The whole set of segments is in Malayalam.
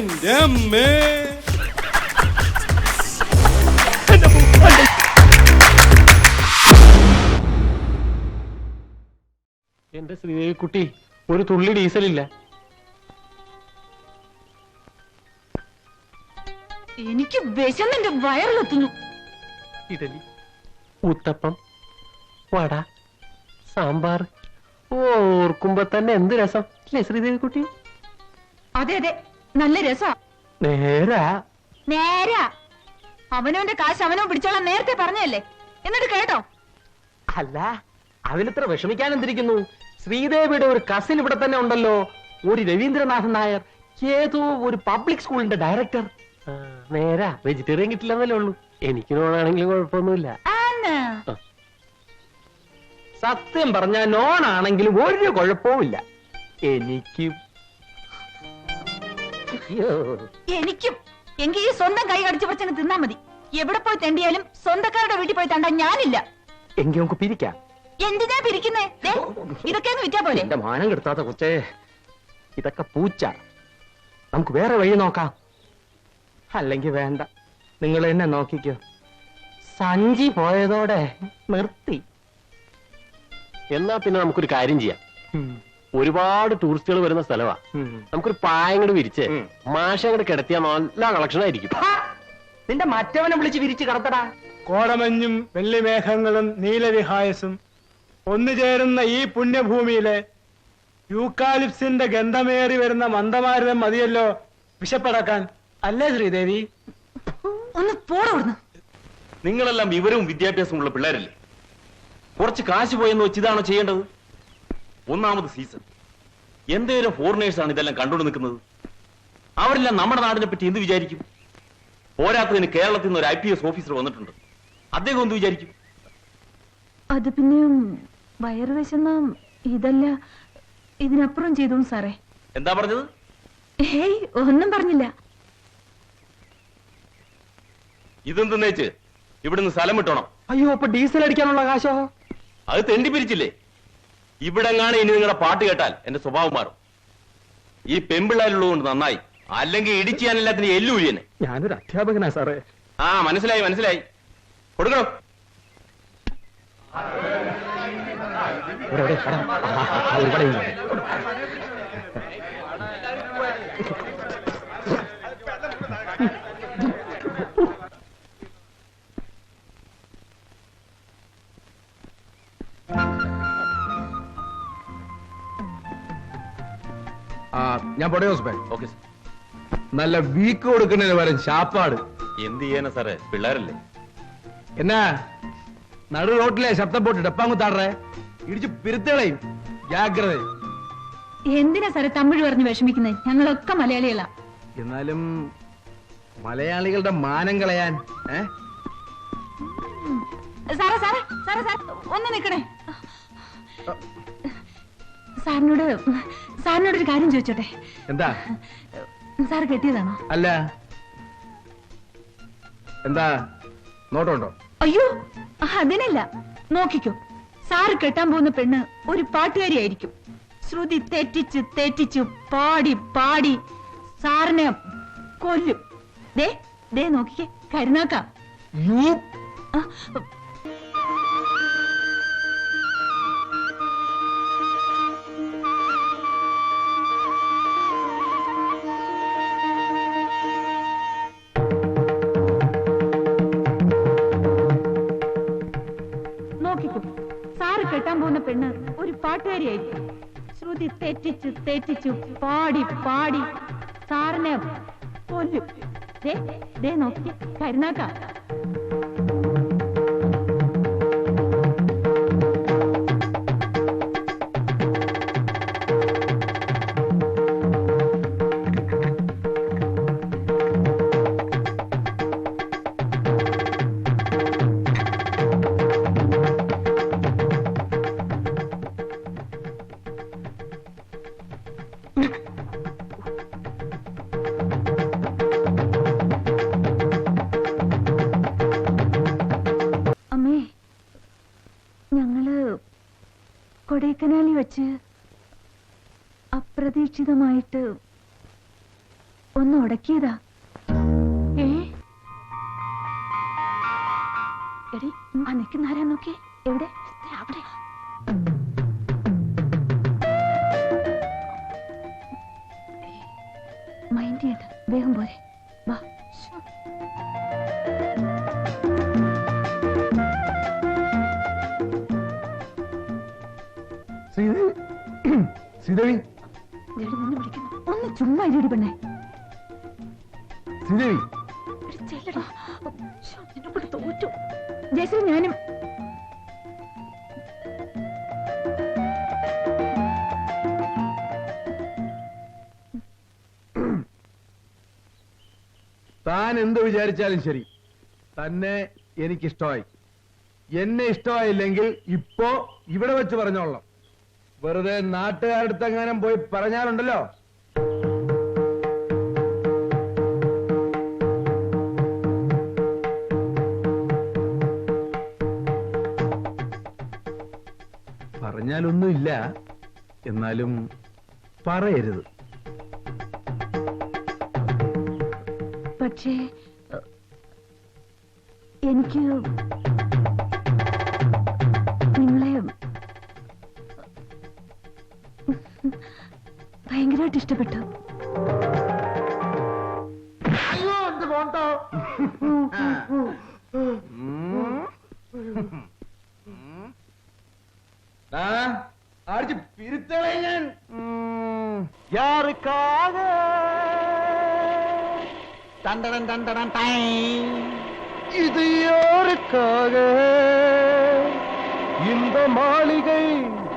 എന്റെ അമ്മേ എന്റെ ശ്രീദേവി കുട്ടി ഒരു തുള്ളി ഡീസലില്ല. എനിക്ക് വിശന്നെന്റെ വയറിലെത്തുന്നു. ഇഡലി ഉത്തപ്പം വട സാമ്പാർ. ഓർക്കുമ്പോ തന്നെ എന്ത് രസം. അല്ലേ ശ്രീദേവി കുട്ടി അതെ അതെ. നല്ല രസാ. നേരാ. നേരാ. അവനവന്റെ കാശ് അവനോ പിടിച്ചോളാൻ നേരത്തെ പറഞ്ഞല്ലേ എന്നിട്ട് കേട്ടോ. അല്ല അവനത്ര വിഷമിക്കാൻ എന്തിരിക്കുന്നു? ശ്രീദേവിയുടെ ഒരു കസിൻ ഇവിടെ തന്നെ ഉണ്ടല്ലോ. ഒരു രവീന്ദ്രനാഥൻ നായർ ഏതോ ഒരു പബ്ലിക് സ്കൂളിന്റെ ഡയറക്ടർ നേരാ. വെജിറ്റേറിയൻ കിട്ടില്ലെന്നല്ലേ ഉള്ളൂ. എനിക്ക് നോണാണെങ്കിലും കുഴപ്പമൊന്നുമില്ല. സത്യം പറഞ്ഞ നോണാണെങ്കിലും ഒരു കുഴപ്പവും ഇല്ല എനിക്ക് അയ്യോ. എനിക്കും. എങ്കിൽ ഈ സ്വന്തം കൈ കടിച്ചു പറിച്ചങ്ങ് തിന്നാ മതി. എവിടെ പോയി തെണ്ടിയാലും സ്വന്തക്കാരുടെ വീട്ടിൽ പോയി തണ്ടാൻ ഞാനില്ല. എങ്കി നമുക്ക് പിരിക്കാം. എന്തിനാ പിരിക്കുന്നേ? ദേ, ഇതൊക്കെ അങ്ങ് വിറ്റാ പോലെ എന്റെ മാനം കെടുത്താത്ത കൊച്ചേ ഇതൊക്കെ പൂച്ച. നമുക്ക് വേറെ വഴി നോക്കാം. അല്ലെങ്കിൽ വേണ്ട. നിങ്ങൾ എന്നെ നോക്കിക്കോ. സഞ്ചി പോയതോടെ നിർത്തി. എന്നാ പിന്നെ നമുക്കൊരു കാര്യം ചെയ്യാം. ഒരുപാട് ടൂറിസ്റ്റുകൾ വരുന്ന സ്ഥലമാ നമുക്കൊരു പായങ്ങട് വിരിച്ച് മാഷങ്ങട് കിടത്തിയ നല്ല കളക്ഷൻ ആയിരിക്കും. നിന്റെ മറ്റവനെ വിളിച്ച് വിരിച്ച് കടത്തടാ. കോടമഞ്ഞും വെള്ളിമേഘങ്ങളും നീലവിഹായസും ഒന്നു ചേരുന്ന ഈ പുണ്യഭൂമിയിലെ യൂക്കാലിപ്സിന്റെ ഗന്ധമേറി വരുന്ന മന്ദമാരുതം മതിയല്ലോ വിശപ്പടക്കാൻ. അല്ലേ ശ്രീദേവി? ഒന്ന് പോടവിടുന്നു നിങ്ങളെല്ലാം വിവരവും വിദ്യാഭ്യാസമുള്ള പിള്ളേരല്ലേ? കുറച്ച് കാശ് പോയെന്ന് വെച്ച് ഇതാണോ ചെയ്യേണ്ടത്? ഒന്നാമത് സീസൺ. എന്തേലും ഫോറിനേഴ്സ് ആണ് ഇതെല്ലാം കണ്ടുകൊണ്ട് നിൽക്കുന്നത്? അവരെല്ലാം നമ്മുടെ നാടിനെ പറ്റി എന്ത് വിചാരിക്കും? പോരാത്തതിന് കേരളത്തിൽ നിന്ന് ഒരു ഐ പി എസ് ഓഫീസർ വന്നിട്ടുണ്ട്. അദ്ദേഹം എന്ത് വിചാരിക്കും? അത് പിന്നെ വയറുവശന്ന ഇതല്ല. ഇതിനപ്പുറം ചെയ്തു സാറേ. എന്താ പറഞ്ഞത്? ഏയ് ഒന്നും പറഞ്ഞില്ല. ഇതെന്തെന്നേച്ച് ഇവിടുന്ന് സ്ഥലം വിട്ടോണം. അയ്യോ അപ്പൊ ഡീസൽ അടിക്കാനുള്ള കാശോ? അത് തെണ്ടി പിരിച്ചില്ലേ? ഇവിടെങ്ങാണ് ഇനി നിങ്ങളുടെ പാട്ട് കേട്ടാൽ എന്റെ സ്വഭാവം മാറും. ഈ പെമ്പിള്ളാരുള്ളതുകൊണ്ട് നന്നായി. അല്ലെങ്കിൽ ഇടിച്ച് ഞാൻ എല്ലാത്തിനും എല്ലുഴിയനെ ഞാനൊരു അധ്യാപകനാ സാറേ. ആ മനസ്സിലായി മനസ്സിലായി. കൊടുക്കണം. ഇവിടെ, ഇവിടെ, ഒരുപാട് ഞാൻ ഓക്കെ നല്ല വീക്ക് കൊടുക്കുന്നതിന് പകരം ശാപ്പാട്. എന്ത് ചെയ്യാനാ സാറേ? പിള്ളേരല്ലേ? എന്നാ നടു റോട്ടിലെ ശബ്ദം പോട്ട് ഡപ്പാങ്ങുത്താടറേ ഇടിച്ച് പിരുത്തളയും ജാഗ്രത എന്തിനാ സാറേ തമിഴ് പറഞ്ഞ് വിഷമിക്കുന്നത് ഞങ്ങളൊക്കെ മലയാളികളാ. എന്നാലും മലയാളികളുടെ മാനം കളയാൻ സാറേ സാറേ സാറേ സാർ ഒന്ന് നിക്കണേ. സാറിനോട് സാറിനോട് ഒരു കാര്യം ചോദിച്ചോട്ടെ? എന്താ? സാർ കെട്ടിയതാണോ? അല്ല. എന്താ? നോട്ടുണ്ടോ അയ്യോ അതിനല്ല. നോക്കിക്കോ സാറ് കെട്ടാൻ പോകുന്ന പെണ്ണ് ഒരു പാട്ടുകാരിയായിരിക്കും. ശ്രുതി തെറ്റിച്ച് തെറ്റിച്ച് പാടി പാടി സാറിനെ കൊല്ലും. ദേ ദേ നോക്കിക്കേ കരുനാക്ക. കെട്ടാൻ പോകുന്ന പെണ്ണ് ഒരു പാട്ടുകാരിയായിരിക്കും. ശ്രുതി തെറ്റിച്ചു തെറ്റിച്ചു പാടി പാടി. സാറിനെ കൊല്ലും നോക്കിക്കേ കരുനാക്ക. കൊടൈക്കനാലിൽ വെച്ച് അപ്രതീക്ഷിതമായിട്ട് ഒന്ന് ഉടക്കിയതാ. ഏ? എടി ആ നിൽക്കുന്ന ആരാ നോക്കിയേ. എവിടെ? ദേ ശ്രീദേവി? ഒന്ന് ചുമ്മാ ഇരുടി പെണ്ണേ. ശ്രീദേവി? തോറ്റു. ജയശ്രീ ഞാനും. താൻ എന്ത് വിചാരിച്ചാലും ശരി. തന്നെ എനിക്കിഷ്ടമായി. എന്നെ ഇഷ്ടമായില്ലെങ്കിൽ ഇപ്പോ ഇവിടെ വെച്ച് പറഞ്ഞോളാം വെറുതെ നാട്ടുകാരടുത്ത് എങ്ങാനും പോയി പറഞ്ഞാലുണ്ടല്ലോ? പറഞ്ഞാലൊന്നുമില്ല. എന്നാലും പറയരുത്. പക്ഷേ എനിക്ക് ഭയങ്കരമായിട്ട് ഇഷ്ടപ്പെട്ടു ആ, അടിച്ച് പിരുത്തളെ ഞാൻ ഉം. யாருக்காக தண்டடன் தண்டடன் டை இது யாருக்காக இந்த மாளிகை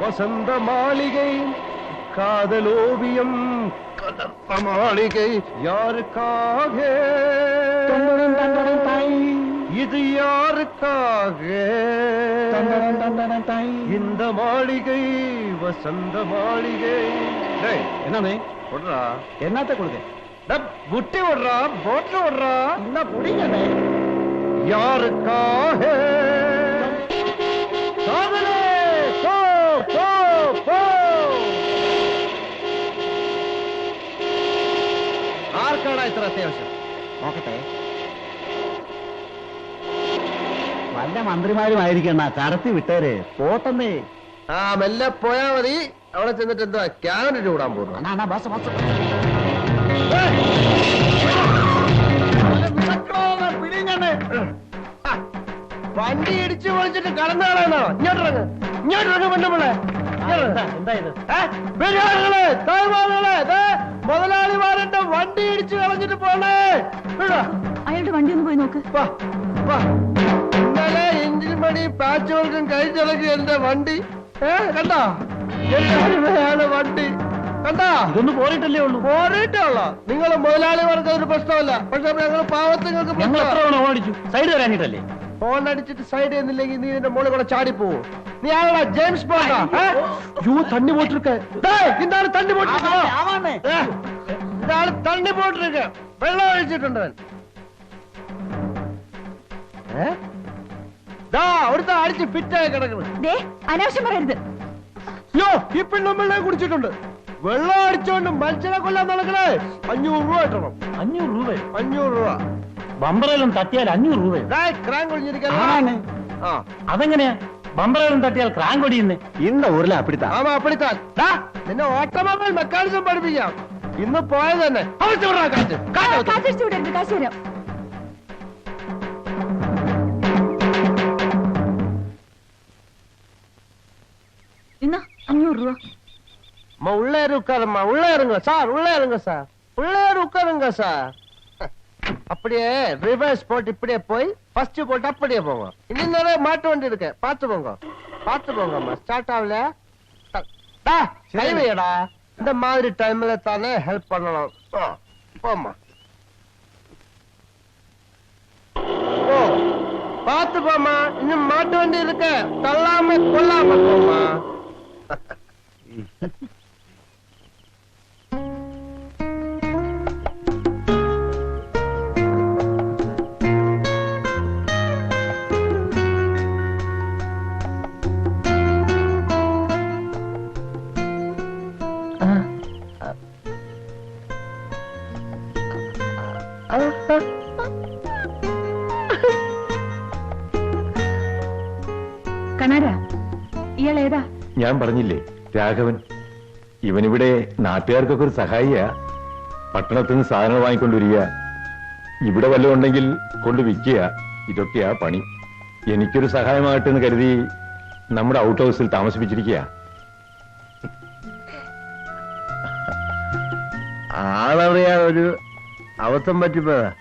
வசந்த மாளிகை காதலோவியம் கதர்ப்ப மாளிகை யாருக்காக? இது யாருக்காக? இந்த மாளிகை வசந்த மாளிகை. என்னமே விட்றா என்னத்த கொடுங்க டேய், புட்டி விட்றா போட்டு விட்றா என்ன புடிங்கண்ணே யாருக்காக? ഇത്ര അത്യാവശ്യം. നോക്കട്ടെ. വല്ല മന്ത്രിമാരുമായിരിക്കണ കടത്തി വിട്ടേര്. പോട്ടെന്നേ. ആ മെല്ലെ പോയാ മതി. അവിടെ ചെന്നിട്ട് എന്താ ക്യാബിനറ്റ് വിടാൻ പോകുന്നു അണ്ണാ അണ്ണാ ബസ് ബസ്. വണ്ടി ഇടിച്ചു പൊളിച്ചിട്ട് കടന്നാളാണോ? ഇങ്ങോട്ടിറങ്ങ് ഇങ്ങോട്ടിറങ്ങ് എന്താ ഇത് ബിരിയാണികളെ തായ്മാറുകളെ മുതലാളിമാരുടെ വണ്ടി ഇടിച്ചു കളഞ്ഞിട്ട് പോണേ. അയാളുടെ വണ്ടി ഒന്ന് പോയി നോക്ക്. ഇന്നലെ എഞ്ചിൻ പണി പാച്ച് വർക്കും കഴിച്ചിളക്കി എന്റെ വണ്ടി. ഏ കണ്ടോ? എല്ലാവരുടെയാണ് വണ്ടി. കണ്ടാ? ഇതൊന്ന് പോയിട്ടല്ലേ ഉള്ളൂ. പോരേറ്റേ ഉള്ളോ? നിങ്ങൾ മുതലാളിമാർക്ക് അതൊരു പ്രശ്നമല്ല. പക്ഷെ ഞങ്ങൾ പാവത്തുങ്ങൾക്ക് ഞങ്ങൾ എത്ര ഓടിച്ചു? സൈഡ് വരാനിട്ടല്ലേ? ഹോൺ അടിച്ചിട്ട് സൈഡ് ചെയ്യുന്നില്ലെങ്കിൽ നീ നിന്റെ മോൾ കൂടെ ചാടിപ്പോവോ. നീ ആരാ ജെയിംസ് ബോണ്ടാ. തണ്ണി പോട്ടിരിക്ക ഇതാണ് തണ്ണി തണ്ണി പോട്ടിരിക്ക വെള്ളം ഒഴിച്ചിട്ടുണ്ട് അടിച്ച് പറയരുത്. ഈ കുടിച്ചിട്ടുണ്ട്. വെള്ളം അടിച്ചോണ്ട് മത്സരം കൊല്ലാൻ നടക്കണേ. അഞ്ഞൂറ് രൂപ കിട്ടണം. അഞ്ഞൂറ് രൂപ അഞ്ഞൂറ് രൂപ. ബമ്പറേലും തട്ടിയാൽ അഞ്ഞൂറ് രൂപ ഡേയ്, ക്രാങ്ക് ഒഴിഞ്ഞിരിക്കാൻ ആണാണ്. ആ അതെങ്ങനെയാ ബമ്പറേലും തട്ടിയാൽ ക്രാങ്ക് ഒടിയുന്നേ இந்த ஊர்ல அப்படித்தான் ஆமா அப்படித்தான் டா, നിന്നെ ഓട്ടോമൊബൈൽ മെക്കാനിസം പഠിപ്പിക്കാം ഇന്ന് പോയത് തന്നെ അവിടുത്തെ വിടറാ കാറ്റ് കാറ്റ് അവിടുത്തെ. കാശടിച്ചു വിടരുത് കാശ് തരാം ഇന്നാ അഞ്ഞൂറ് രൂപ அம்மா, உள்ளே இரு உட்காரும்மா உள்ளே இருங்க சார் உள்ளே இருங்க சார் உள்ளே இரு உட்காருங்க சார் அப்படியே ரிவர்ஸ் போட்டு இப்படியே போய் ஃபர்ஸ்ட் போட்டு அப்படியே போங்க இன்னும் நிறைய மாட்டு வண்டி இருக்கு. பார்த்து போங்க பார்த்து போங்கம்மா ஸ்டார்ட் ஆகல டா, கை வையடா இந்த மாதிரி டைம்ல தானே ஹெல்ப் பண்ணணும். ஆ, போம்மா. ஓ பார்த்து போம்மா இன்னும் மாட்டு வண்டி இருக்கு. தள்ளாம கொல்லாம போம்மா. ഞാൻ പറഞ്ഞില്ലേ രാഘവൻ ഇവനിവിടെ നാട്ടുകാർക്കൊക്കെ ഒരു സഹായിയാ. പട്ടണത്തിൽ നിന്ന് സാധനങ്ങൾ വാങ്ങിക്കൊണ്ടുവരിക. ഇവിടെ വല്ലതും ഉണ്ടെങ്കിൽ കൊണ്ട് വിൽക്കുക. ഇതൊക്കെയാ പണി. എനിക്കൊരു സഹായമാകട്ടെ എന്ന് കരുതി നമ്മുടെ ഔട്ട് ഹൗസിൽ താമസിപ്പിച്ചിരിക്കുക ആളറിയാൻ ഒരു അബദ്ധം പറ്റിപ്പോയതാ.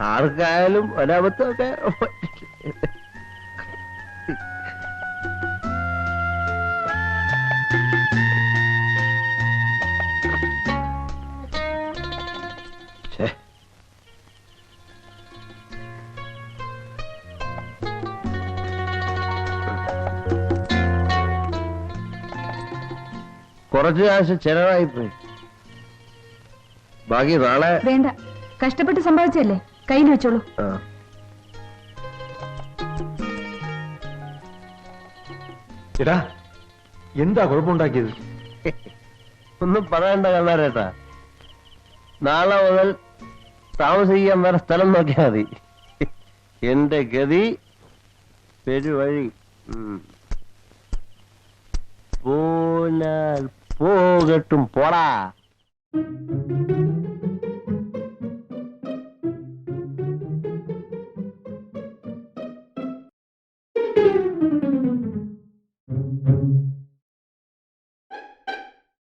ആർക്കായാലും ഒരബദ്ധമൊക്കെ കുറച്ച് കാശ് ചെലവായി പോയി. ബാക്കി നാളെ വേണ്ട. കഷ്ടപ്പെട്ട് സമ്പാദിച്ചല്ലേ കയ്യിൽ വെച്ചോളൂ. ആ. എടാ എന്താ കുഴപ്പമുണ്ടാക്കിയത്? ഒന്നും പറയണ്ട കണ്ണാരേട്ടാ. നാളെ മുതൽ താമസിക്കാൻ വേറെ സ്ഥലം നോക്കിയാൽ മതി. എന്റെ ഗതി പെരുവഴി. ഉം. പോനാൽ പോകട്ടും പോടാ